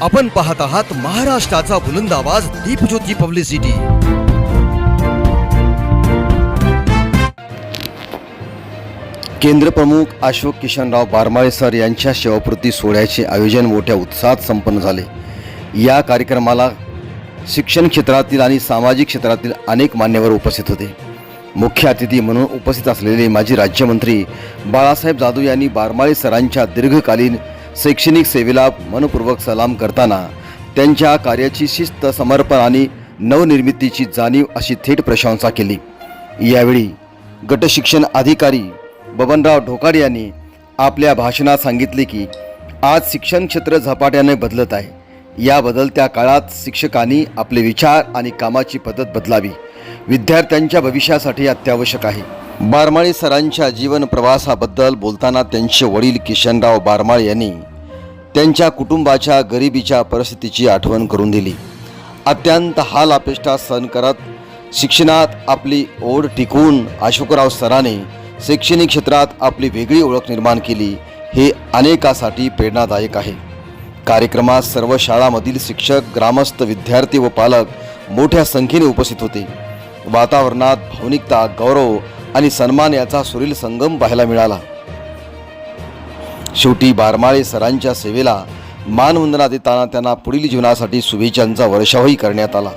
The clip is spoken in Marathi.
आपण पाहत आहात महाराष्ट्राचा बुलंद आवाज दीपज्योती पब्लिसिटी. केंद्रप्रमुख अशोक किशनराव बारमाळे सर यांच्या सेवापूर्ती सोहळ्याचे आयोजन मोठ्या उत्साहात संपन्न झाले. या कार्यक्रमाला शिक्षण क्षेत्रातील आणि सामाजिक क्षेत्रातील अनेक मान्यवर उपस्थित होते. मुख्य अतिथी म्हणून उपस्थित असलेले माजी राज्यमंत्री बाळासाहेब जाधव यांनी बारमाळे सरांच्या दीर्घकालीन शैक्षणिक सेवेला मनपूर्वक सलाम करताना त्यांच्या कार्याची शिस्त समर्पण आणि नवनिर्मितीची जाणीव अशी थेट प्रशंसा केली. यावेळी गटशिक्षण अधिकारी बबनराव ढोकाड यांनी आपल्या भाषणात सांगितले की आज शिक्षण क्षेत्र झपाट्याने बदलत आहे. या बदलत्या काळात शिक्षकांनी आपले विचार आणि कामाची पद्धत बदलावी. विद्यार्थ्यांच्या भविष्यासाठी अत्यावश्यक आहे. बारमाळे सरांच्या जीवन प्रवासाबद्दल बोलताना त्यांचे वडील किशनराव बारमाळे यांनी त्यांच्या कुटुंबाच्या गरिबीच्या परिस्थितीची आठवण करून दिली. अत्यंत हाल अपेष्टा सहन करत शिक्षणात आपली ओढ टिकवून अशोकराव सराने शैक्षणिक क्षेत्रात आपली वेगळी ओळख निर्माण केली हे अनेकासाठी प्रेरणादायक आहे. कार्यक्रमात सर्व शाळामधील शिक्षक ग्रामस्थ विद्यार्थी व पालक मोठ्या संख्येने उपस्थित होते. वातावरणात भावनिकता गौरव आणि सन्मान याचा सुरील संगम पाहायला मिळाला. शेवटी बारमाळे सरांच्या सेवेला मानवंदना देताना त्यांना पुढील जीवनासाठी शुभेच्छांचा वर्षावही करण्यात आला.